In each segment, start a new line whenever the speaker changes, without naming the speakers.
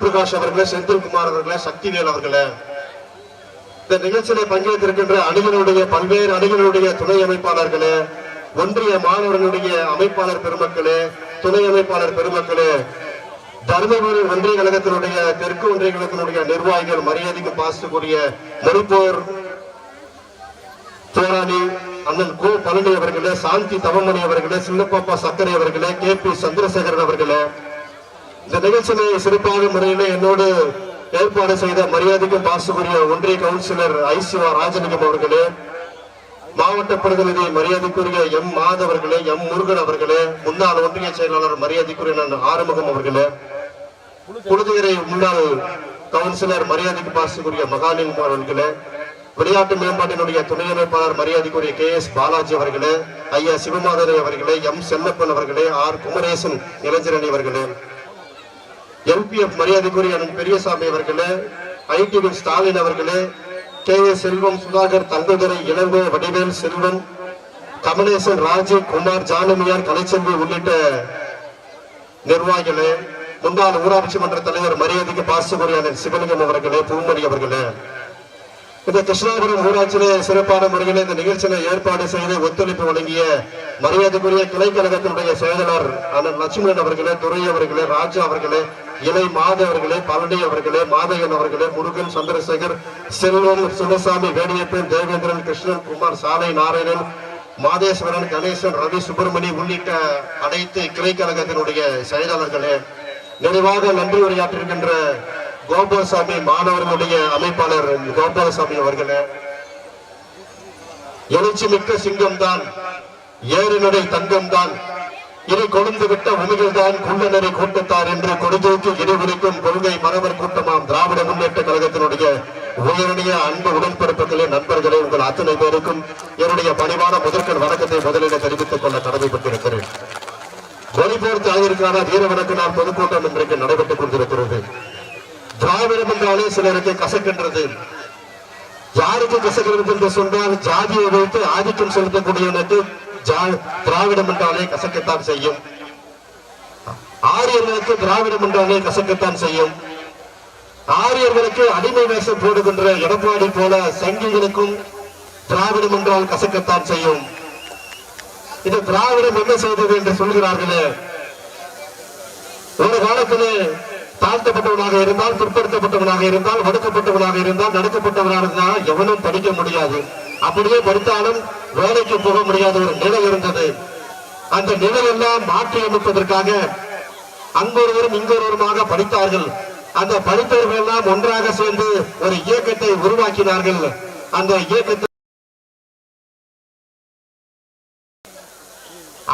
பிரகாஷ் அவர்களே செந்தில்குமார் அவர்களே சக்திவேல் அவர்களே. இந்த நிகழ்ச்சியில பங்கேற்றிருக்கின்ற அணிகளுடைய பல்வேறு அணிகளுடைய துணை அமைப்பாளர்களே ஒன்றிய மாணவர்களுடைய அமைப்பாளர் பெருமக்களே துணை அமைப்பாளர் பெருமக்களே தருமபுரி ஒன்றிய கழகத்தினுடைய தெற்கு ஒன்றிய கழகத்தினுடைய நிர்வாகிகள் மரியாதைக்கு பாசக்கூடிய மணிப்பூர் போராளி அண்ணன் கோ பழனி அவர்களே சாந்தி தவமணி அவர்களே சின்னப்பாப்பா சக்கரை அவர்களே கே பி சந்திரசேகரன் அவர்களே இந்த நிகழ்ச்சியை சிறப்பான முறையில என்னோடு ஏற்பாடு செய்த மரியாதைக்கும் பாசுக்குரிய ஒன்றிய கவுன்சிலர் ஐசிவா ராஜலிங்கம் அவர்களே மாவட்ட பிரதிநிதி மரியாதைக்குரிய எம் மாதவர்களே எம் முருகன் அவர்களே முன்னாள் ஒன்றிய செயலாளர் மரியாதைக்குரிய நான் ஆறுமுகம் அவர்களே குழுதுகரை முன்னாள் கவுன்சிலர் மரியாதைக்கு பாசுக்குரிய மகாலிங்கம் அவர்களே விளையாட்டு மேம்பாட்டினுடைய துணை அமைப்பாளர் மரியாதைக்குரிய கே எஸ் பாலாஜி அவர்களே ஐயா சிவமாதரி அவர்களே எம் செல்லப்பன் அவர்களே ஆர் குமரேசன் இளைஞரணி அவர்களே. எம்பிஎஃப் மரியாதைக்குரிய அண்ணன் பெரியசாமி அவர்களே ஐடிபி ஸ்டாலின் அவர்களே கே ஏ செல்வம் சுதாகர் தங்கதுரை இளங்கோ வடிவேல் செல்வன் கமலேசன் ராஜீவ் குமார் ஜானமியார் கலைச்செல்வி உள்ளிட்ட நிர்வாகிகளே முன்னாள் ஊராட்சி மன்ற தலைவர் மரியாதைக்கு பாசுகுரிய சிவலிங்கம் அவர்களே பூமணி அவர்களே. இந்த கிருஷ்ணாபுரம் ஊராட்சியிலே சிறப்பான முறையில் இந்த நிகழ்ச்சியை ஏற்பாடு செய்து ஒத்துழைப்பு வழங்கிய மரியாதைக்குரிய கிளை கழகத்தினுடைய செயலாளர் அண்ணன் லட்சுமணன் அவர்களே துரை அவர்களே ராஜா அவர்களே இலை மாத அவர்களே பழனி அவர்களே மாதையன் அவர்களே முருகன் சந்திரசேகர் செல்வம் சிவசாமி வேணியப்பன் தேவேந்திரன் கிருஷ்ணன் குமார் சாலை நாராயணன் மாதேஸ்வரன் கணேசன் ரவி சுப்பிரமணி உள்ளிட்ட அனைத்து கிளை கழகத்தினுடைய செயலாளர்களே நிறைவாக நன்றி உரையாற்றிருக்கின்ற கோபாலசாமி மாணவர்களுடைய அமைப்பாளர் கோபாலசாமி அவர்களே எழுச்சி மிக்க சிங்கம் தான் ஏறினுடைய தங்கம் தான் இனி கொழுந்து விட்ட உமிகள் தான் குள்ளநரை கூட்டத்தார் என்று கொடுதூக்கி இடைவெளிக்கும் கொள்கை மரபர் கூட்டமாம் திராவிட முன்னேற்ற கழகத்தினுடைய உயரிய அன்பு உடன்பிறப்புகளே நண்பர்களே உங்கள் அத்தனை பேருக்கும் என்னுடைய பணிவான முதற்கண் வணக்கத்தை முதலிட தெரிவித்துக் கொள்ள கடமைப்பட்டிருக்கிறேன். ஒளிபோர்த்து ஆகியிருக்கான வீர வணக்க நாள் பொதுக்கூட்டம் இன்றைக்கு நடைபெற்றுக் கொண்டிருக்கிறது. திராவிடம் என்றாலே சிலருக்கு கசக்கின்றது. யாருக்கு கசக்கிறது என்று சொன்னால் ஜாதியை வைத்து ஆதிக்கம் செலுத்தக்கூடியவனுக்கு ஜா- திராவிடம் என்றாலே கசக்கத்தான் செய்யும். ஆரியர்களுக்கு திராவிடம் என்றாலே கசக்கத்தான் செய்யும். ஆரியர்களுக்கு அடிமை வேஷம் போடுகின்ற எடப்பாடி போல சங்கிகளுக்கும் திராவிடம் என்றால் கசக்கத்தான் செய்யும். இது திராவிடம் என்ன செய்தது என்று சொல்கிறார்களே? ஒரு காலத்திலே தாழ்த்தப்பட்டவனாக இருந்தால் பிற்படுத்தப்பட்டவனாக இருந்தால் ஒடுக்கப்பட்டவனாக இருந்தால் நடுக்கப்பட்டவனாக இருந்தால் எவனும் படிக்க முடியாது. அப்படியே படித்தாலும் வேலைக்கு போக முடியாத ஒரு நிலை இருந்தது. அந்த நிலை எல்லாம் மாற்றி அமைப்பதற்காக அங்கொருவரும் இங்கொருவருமாக படித்தார்கள். அந்த படித்தவர்கள் எல்லாம் ஒன்றாக சேர்ந்து ஒரு இயக்கத்தை உருவாக்கினார்கள். அந்த இயக்கத்தை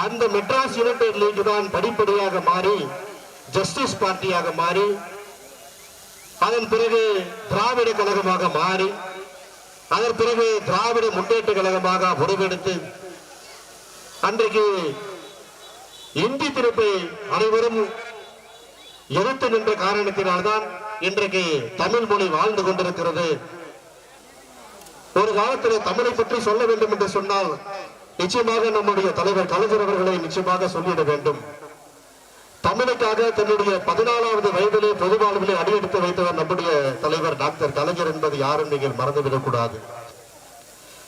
அந்த மெட்ராஸ் யுனைடெட் லீக் தான் படிப்படியாக மாறி ஜஸ்டிஸ் பார்ட்டியாக மாறி அதன் பிறகு திராவிட கழகமாக மாறி அதன் பிறகு திராவிட முன்னேற்ற கழகமாக உருவெடுத்து அன்றைக்கு இந்தி திருப்பை அனைவரும் எதிர்த்து நின்ற காரணத்தினால்தான் இன்றைக்கு தமிழ் மொழி வாழ்ந்து கொண்டிருக்கிறது. ஒரு காலத்தில் தமிழை பற்றி சொல்ல வேண்டும் என்று சொன்னால் நிச்சயமாக நம்முடைய தலைவர் கலைஞர் அவர்களை நிச்சயமாக சொல்லிட வேண்டும். தமிழுக்காக தன்னுடைய பதினாலாவது வயதிலே பொதுவாழ்விலே அடியெடுத்து வைத்தவர் நம்முடைய தலைவர் டாக்டர் கலைஞர் என்பது யாரும் நீங்கள் மறந்துவிடக் கூடாது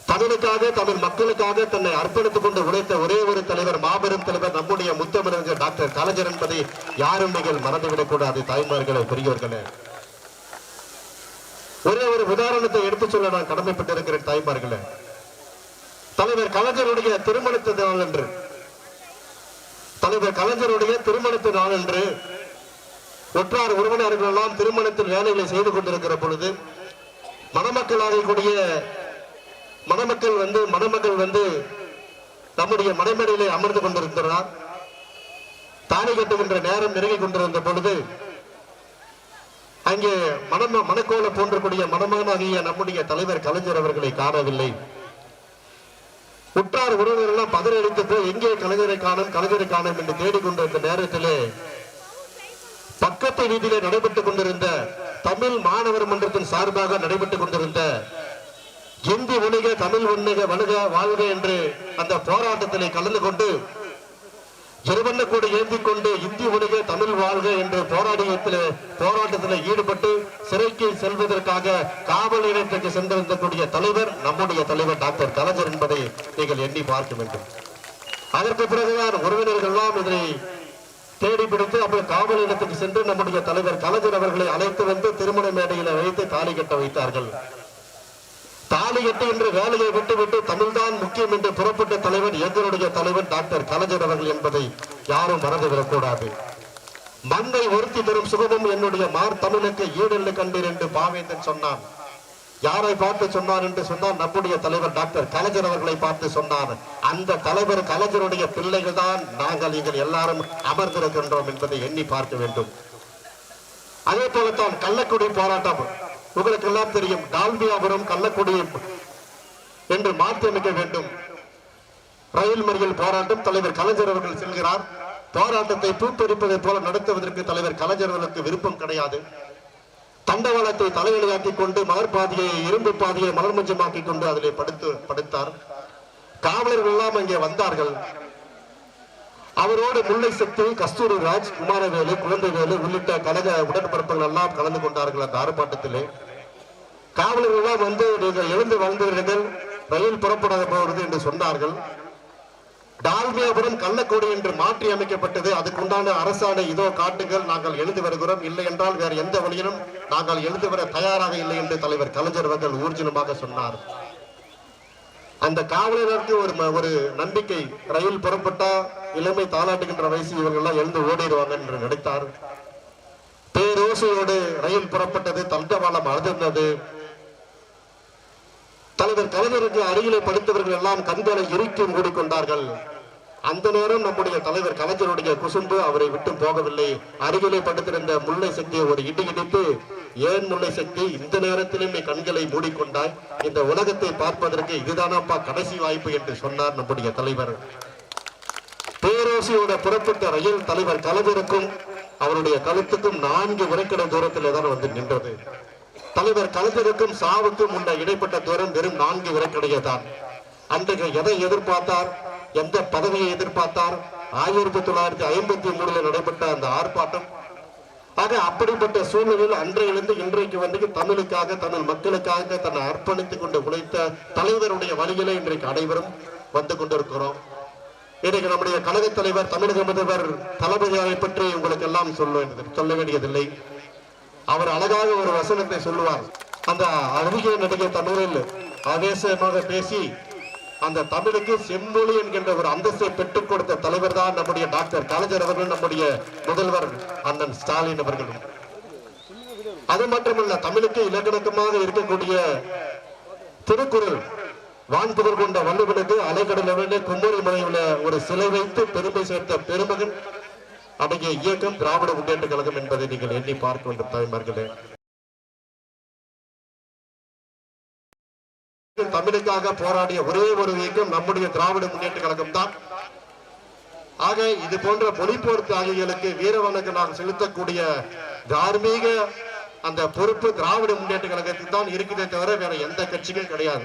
தமிழுக்காக தமிழ் மக்களுக்காக தன்னை அர்ப்பணித்துக் கொண்டு உழைத்த ஒரே ஒரு தலைவர் மாபெரும் தலைவர் நம்முடைய முத்தமிழர் டாக்டர் கலைஞர் என்பதை யாரும் நீங்கள் மறந்துவிடக் கூடாது தாய்மார்களே பெரியவர்களே ஒரே ஒரு உதாரணத்தை எடுத்துச் சொல்ல நான் கடமைப்பட்டிருக்கிறேன் தாய்மார்களே. தலைவர் கலைஞருடைய திருமணத்து என்று தலைவர் கலைஞருடைய திருமணத்து நாள் என்று ஒற்றார் உறவினர்கள் எல்லாம் திருமணத்தில் வேலைகளை செய்து கொண்டிருக்கிற பொழுது மணமக்களாகக்கூடிய மணமக்கள் வந்து மணமக்கள் வந்து நம்முடைய மனைமடையிலே அமர்ந்து கொண்டிருக்கிறார். தாலி கட்டுகின்ற நேரம் நெருங்கி கொண்டிருந்த பொழுது அங்கே மணம மணக்கோல போன்றக்கூடிய மணமானாகிய நம்முடைய தலைவர் கலைஞர் அவர்களை காணவில்லை. உற்றார் உறவினர் எல்லாம் பதறடித்து போய் எங்கே கலைஞரை காணும் கலைஞரை காணும் என்று தேடிக்கொண்டிருந்த நேரத்திலே பக்கத்து வீதியிலே நடைபெற்றுக் கொண்டிருந்த தமிழ் மாணவர் மன்றத்தின் சார்பாக நடைபெற்றுக் கொண்டிருந்த இந்தி உலக தமிழ் உன்னக வணுக வாழ்க என்று அந்த போராட்டத்திலே கலந்து கொண்டு இருவண்ண கூட ஏந்தி கொண்டு இந்தி உலக தமிழ் வாழ்க என்று போராடியத்தில் போராட்டத்தில் ஈடுபட்டு சிறைக்கு செல்வதற்காக காவல் நிலையத்திற்கு சென்றிருக்கக்கூடிய தலைவர் நம்முடைய தலைவர் டாக்டர் கலைஞர் என்பதை நீங்கள் எண்ணி பார்க்க வேண்டும். அதற்கு பிறகுதான் உறவினர்கள் எல்லாம் இதனை தேடி பிடித்து அப்புறம் காவல் நிலையத்துக்கு சென்று நம்முடைய தலைவர் கலைஞர் அவர்களை அழைத்து வந்து திருமண மேடையில் வைத்து தாலி கட்ட வைத்தார்கள். தாலி கட்டு என்ற வேலையை விட்டுவிட்டு தமிழ்தான் முக்கியம் என்று புறப்பட்ட தலைவர் எங்களுடைய தலைவர் டாக்டர் கலைஞர் அவர்கள் என்பதை யாரும் மறந்துவிடக் கூடாது மண்ணை ஒருத்தி தரும் சுகமும் என்னுடைய மார் தமிழுக்கு ஈடெல்லு கண்டீர் என்று பாவேந்தன் சொன்னான். யாரை பார்த்து சொன்னார் என்று சொன்னால் நம்முடைய தலைவர் டாக்டர் கலைஞர் அவர்களை பார்த்து சொன்னார். அந்த தலைவர் கலைஞருடைய பிள்ளைகள் தான் நாங்கள் நீங்கள் எல்லாரும் அமர்ந்திருக்கின்றோம் என்பதை எண்ணி பார்க்க வேண்டும். அதே போலத்தான் கள்ளக்குடி போராட்டம். உங்களுக்கு எல்லாம் தெரியும் டால்மியாபுரம் கள்ளக்கூடிய என்று மாற்றி அமைக்க வேண்டும். ரயில் மறியல் போராட்டம் தலைவர் கலைஞர் அவர்கள் செல்கிறார். போராட்டத்தை பூப்பெரிப்பதை போல நடத்துவதற்கு தலைவர் கலைஞர் அவர்களுக்கு விருப்பம் கிடையாது. தண்டவாளத்தை தலைவலியாக்கிக் கொண்டு மலர் பாதையை இரும்பு பாதியை மலர் மஞ்சமாக்கிக் கொண்டு அதிலே படுத்து படுத்தார். காவலர்கள் எல்லாம் அங்கே வந்தார்கள். அவரோடு முல்லை சக்தி கஸ்தூரி ராஜ் குமாரவேலு குழந்தைவேலு உள்ளிட்ட கழக உடன்பிறப்புகள் எல்லாம் கலந்து கொண்டார்கள் அந்த ஆர்ப்பாட்டத்திலே. காவலர்கள் வந்து நீங்கள் எழுந்து வாழ்ந்தீர்கள் ரயில் புறப்பட போகிறது என்று சொன்னார்கள். டால்மியாபுரம் கள்ளக்கோடு என்று மாற்றி அமைக்கப்பட்டது. அதுக்குண்டான அரசாணை இதோ காட்டுங்கள் நாங்கள் எழுந்து வருகிறோம். இல்லை என்றால் வேறு எந்த வழியிலும் நாங்கள் எழுந்து வர தயாராக இல்லை என்று தலைவர் கலைஞர் அவர்கள் ஊர்ஜினமாக சொன்னார். அந்த காவலர்களுக்கு ஒரு ஒரு நம்பிக்கை ரயில் புறப்பட்டா இளமை தாளாட்டுகின்ற வயசு இவர்கள்லாம் எழுந்து ஓடிடுவாங்க என்று நினைத்தார். பேரோசையோடு ரயில் புறப்பட்டது தண்டவாளம் அழுதிருந்தது தலைவர் கலைஞருக்கு அருகிலே படித்தவர்கள் எல்லாம் கண்களை இறுக்கி மூடிக்கொண்டார்கள் அந்த நேரம் நம்முடைய தலைவர் கலைஞருடைய குசும்பு அவரை விட்டு போகவில்லை. அருகிலே படுத்திருந்த முல்லை சக்தியை ஒரு இடி இடித்து ஏன் முல்லை சக்தி இந்த நேரத்திலும் நீ கண்களை மூடிக்கொண்டாய்? இந்த உலகத்தை பார்ப்பதற்கு இதுதானப்பா கடைசி வாய்ப்பு என்று சொன்னார் நம்முடைய தலைவர். பேரோசியோட புறப்பட்ட ரயில் தலைவர் கலைஞருக்கும் அவருடைய கழுத்துக்கும் நான்கு உரைக்கடை தூரத்தில் தான் வந்து நின்றது. தலைவர் கலைஞருக்கும் சாவுக்கும் உள்ள இடைப்பட்ட தூரம் வெறும் நான்கு விரைக்கடையே தான் அன்றைக்கு எதை எதிர்பார்த்தார்? எந்த பதவியை எதிர்பார்த்தார்? ஆயிரத்தி தொள்ளாயிரத்தி ஐம்பத்தி மூணுல நடைபெற்ற அந்த ஆர்ப்பாட்டம் ஆக அப்படிப்பட்ட சூழ்நிலையில் அன்றையிலிருந்து இன்றைக்கு வந்து தமிழுக்காக தமிழ் மக்களுக்காக தன்னை அர்ப்பணித்துக் கொண்டு உழைத்த தலைவருடைய வழியிலே இன்றைக்கு அனைவரும் வந்து கொண்டிருக்கிறோம். இன்றைக்கு நம்முடைய கழகத் தலைவர் தமிழக முதல்வர் தளபதியாரை பற்றி உங்களுக்கு எல்லாம் சொல்ல சொல்ல வேண்டியதில்லை. அவர் அழகாக ஒரு வசனத்தை சொல்லுவார். அந்த அழகிய நடிகை தமிழில் ஆவேசமாக பேசி அந்த தமிழுக்கு செம்மொழி என்கின்ற ஒரு அந்தஸ்தை பெற்றுக் கொடுத்த தலைவர் தான் நம்முடைய டாக்டர் கலைஞர் அவர்கள் நம்முடைய முதல்வர் அண்ணன் ஸ்டாலின் அவர்களும் அது மட்டுமல்ல தமிழுக்கு இலக்கணக்கமாக இருக்கக்கூடிய திருக்குறள் வான்புதல் கொண்ட வள்ளுவனுக்கு அலைக்கடலிலே கும்மரி மலையில ஒரு சிலை வைத்து பெருமை சேர்த்த பெருமகன் அடங்கிய இயக்கம் திராவிட முன்னேற்ற கழகம் என்பதை நீங்கள் எண்ணி பார்க்க வேண்டும் தாய்மார்களே தமிழுக்காக போராடிய ஒரே ஒரு இயக்கம் நம்முடைய திராவிட முன்னேற்ற கழகம் தான். ஆக இது போன்ற மொழிப்போர் தியாகிகளுக்கு வீரவனுக்கு நாம் செலுத்தக்கூடிய தார்மீக அந்த பொறுப்பு திராவிட முன்னேற்ற கழகத்துக்கு தான் இருக்குதே தவிர வேற எந்த கட்சிக்கும் கிடையாது.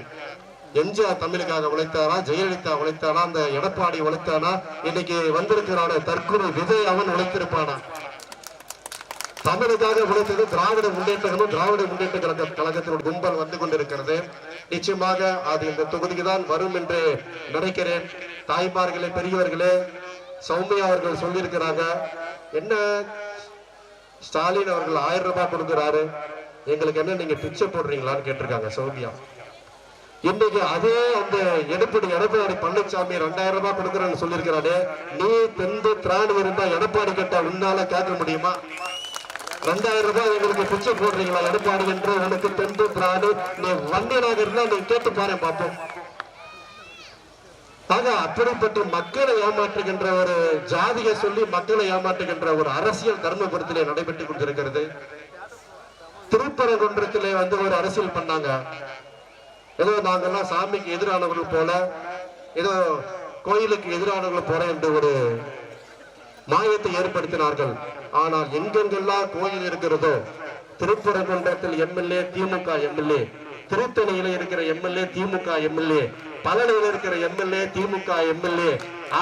எம்ஜிஆர் தமிழுக்காக உழைத்தாரா ஜெயலலிதா உழைத்தானா அந்த எடப்பாடி உழைத்தானா? இன்னைக்கு வந்திருக்கிறான தற்கொலை விஜய் அவன் உழைத்திருப்பானா? தமிழுக்காக உழைத்தது திராவிட முன்னேற்றங்களும் திராவிட முன்னேற்ற கழக கழகத்தினுடைய கும்பல் வந்து கொண்டிருக்கிறது. நிச்சயமாக அது இந்த தொகுதிக்கு தான் வரும் என்று நினைக்கிறேன். தாய்மார்களே பெரியவர்களே சௌமியா அவர்கள் சொல்லியிருக்கிறாங்க என்ன? ஸ்டாலின் அவர்கள் ஆயிரம் ரூபாய் கொடுக்கிறாரு. எங்களுக்கு என்ன நீங்க பிச்சை போடுறீங்களான்னு கேட்டிருக்காங்க சௌமியா. இன்னைக்கு அதே அந்த எடப்பாடி எடப்பாடி பழனிசாமி ரெண்டாயிரம் ரூபாய் கொடுக்குறேன்னு சொல்லியிருக்கிறாரு. நீ தெந்து திராணி இருந்தா எடப்பாடி கிட்ட உன்னால கேட்க முடியுமா? ரெண்டாயிரம் ரூபாய் எங்களுக்கு பிச்சை போடுறீங்களா எடப்பாடி என்று? உனக்கு தெந்து திராணி நீ வண்டியனாக இருந்தா நீ கேட்டு பாரு பார்ப்போம் ஆக அப்படிப்பட்ட மக்களை ஏமாற்றுகின்ற ஒரு ஜாதியை சொல்லி மக்களை ஏமாற்றுகின்ற ஒரு அரசியல் தர்மபுரத்திலே நடைபெற்றுக் கொண்டிருக்கிறது. திருப்பரங்குன்றத்திலே வந்து ஒரு அரசியல் பண்ணாங்க. ஏதோ நாங்கெல்லாம் சாமிக்கு எதிரானவர்கள் போல ஏதோ கோயிலுக்கு எதிரானவர்கள் போல என்று ஒரு மாயத்தை ஏற்படுத்தினார்கள். ஆனால் எங்கெங்கெல்லாம் கோயில் இருக்கிறதோ திருப்பரங்குன்றத்தில் எம்எல்ஏ திமுக எம்எல்ஏ திருத்தணியில இருக்கிற எம்எல்ஏ திமுக எம்எல்ஏ பழனியில இருக்கிற எம்எல்ஏ திமுக எம்எல்ஏ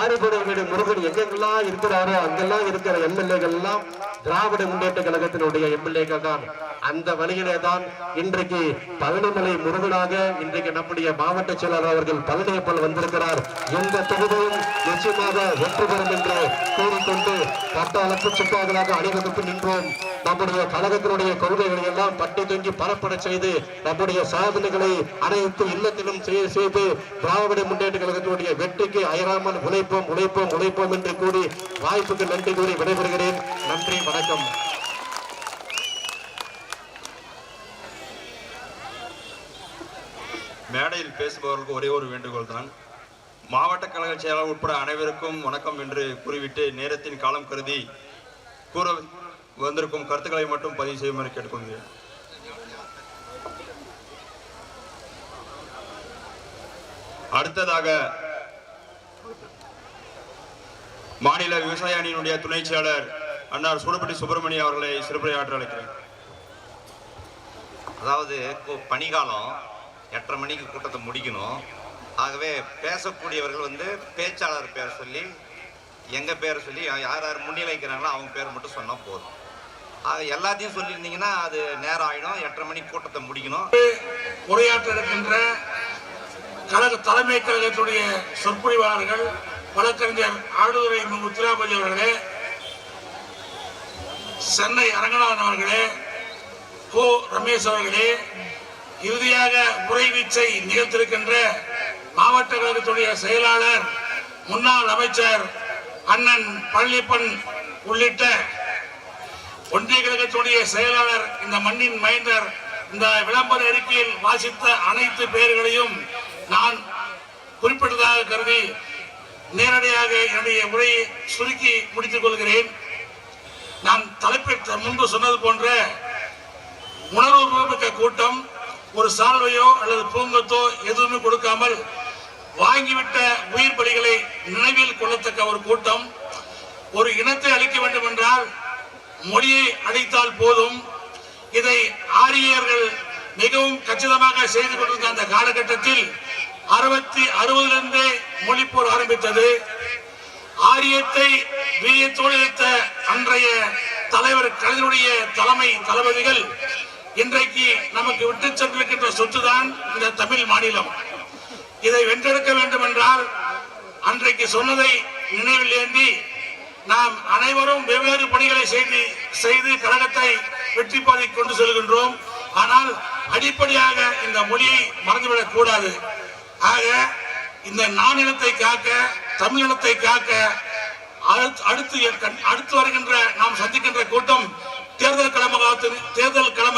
ஆறுபடை முருகன் எங்கெங்கெல்லாம் இருக்கிறாரோ அங்கெல்லாம் இருக்கிற எம்எல்ஏகள் எல்லாம் திராவிட முன்னேற்ற கழகத்தினுடைய எம்எல்ஏக்கள் தான் அந்த வழியிலே தான் இன்றைக்கு பழனிமலை முருகனாக இன்றைக்கு நம்முடைய மாவட்ட செயலாளர் அவர்கள் பழனியப்பல் வந்திருக்கிறார். எந்த தொகுதியும் நிச்சயமாக வெற்றி பெறும் என்று கூறிக்கொண்டு பட்டாளப்பு சிப்பாக்களாக அணிவகுத்து நின்றோம். நம்முடைய கழகத்தினுடைய கொள்கைகளை எல்லாம் பட்டி தொங்கி பரப்பட செய்து நம்முடைய சாதனைகளை அனைத்து இல்லத்திலும் செய்து திராவிட முன்னேற்ற கழகத்தினுடைய வெற்றிக்கு அயராமல் உழைப்போம் உழைப்போம் உழைப்போம் என்று கூறி வாய்ப்புக்கு நன்றி கூறி விடைபெறுகிறேன். நன்றி வணக்கம்.
மேடையில் பேசுபவர்களுக்கு ஒரே ஒரு வேண்டுகோள் தான். மாவட்ட கழக செயலாளர் உட்பட அனைவருக்கும் வணக்கம் என்று கூறிவிட்டு நேரத்தின் காலம் கருதி கூற வந்திருக்கும் கருத்துக்களை மட்டும் பதிவு செய்யுமாறு கேட்டுக்கொள்கிறேன். அடுத்ததாக மாநில விவசாய அணியினுடைய துணை செயலர் அன்னார் சூடப்பட்டி சுப்பிரமணியம் அவர்களை சிறப்புரையாற்ற அழைக்கிறேன்.
அதாவது பனிகாலம் எட்டரை மணிக்கு கூட்டத்தை முடிக்கணும். ஆகவே பேசக்கூடியவர்கள் வந்து பேச்சாளர் பேர் சொல்லி எங்கள் பேரை சொல்லி யார் யார் முன்னிலைக்கிறாங்களோ அவங்க பேர் மட்டும் சொன்னால் போதும். ஆக எல்லாத்தையும் சொல்லியிருந்தீங்கன்னா அது நேரம் ஆகிடும் எட்டரை மணிக்கு கூட்டத்தை முடிக்கணும்.
உரையாற்ற இருக்கின்ற கழக தலைமை கழகத்துடைய சொற்பொழிவாளர்கள் வழக்கறிஞர் ஆடுதுறை மு. அவர்களே சென்னை அரங்கநாதன் அவர்களே கோ ரமேஷ் அவர்களே இறுதியாக உரை வீச்சை நிகழ்த்திருக்கின்ற மாவட்ட கழகத்துடைய செயலாளர் முன்னாள் அமைச்சர் அண்ணன் பழனிப்பன் உள்ளிட்ட ஒன்றிய கழகத்துடைய செயலாளர் இந்த மண்ணின் மைந்தர் இந்த விளம்பர அறிக்கையில் வாசித்த அனைத்து பெயர்களையும் நான் குறிப்பிட்டதாக கருதி நேரடியாக என்னுடைய உரையை சுருக்கி முடித்துக் கொள்கிறேன். நான் தலைப்பிட்ட முன்பு சொன்னது போன்ற உணர்வுமிக்க கூட்டம் ஒரு சால்வையோ அல்லது பூங்கத்தோ எதுவுமே கொடுக்காமல் வாங்கிவிட்ட உயிர் பலிகளை நினைவில் கொள்ளத்தக்க ஒரு கூட்டம். ஒரு இனத்தை அழிக்க வேண்டும் என்றால் மொழியை அழித்தால் போதும். இதை ஆரியர்கள் மிகவும் கச்சிதமாக செய்து கொண்டிருந்த அந்த காலகட்டத்தில் அறுபத்தி அறுபதிலிருந்தே மொழிப்போர் ஆரம்பித்தது. ஆரியத்தை வீரியத்தோடு எடுத்த அன்றைய தலைவர் கலைஞருடைய தலைமை தளபதிகள் இன்றைக்கு நமக்கு விட்டு சென்றிருக்கின்ற சொத்துதான் இந்த தமிழ் மாநிலம். இதை வென்றெடுக்க வேண்டும் என்றால் அன்றைக்கு சொன்னதை நினைவில் ஏந்தி நாம் அனைவரும் வெவ்வேறு பணிகளை செய்து செய்து கழகத்தை வெற்றி பாதை கொண்டு செல்கின்றோம். ஆனால் அடிப்படையாக இந்த மொழியை மறந்துவிடக் கூடாது. ஆக இந்த நானிலத்தை காக்க தமிழினத்தை காக்க அடுத்து- அடுத்து அடுத்து வருகின்ற நாம் சந்திக்கின்ற கூட்டம் தேர்தல் களமாக தேர்தல் களம்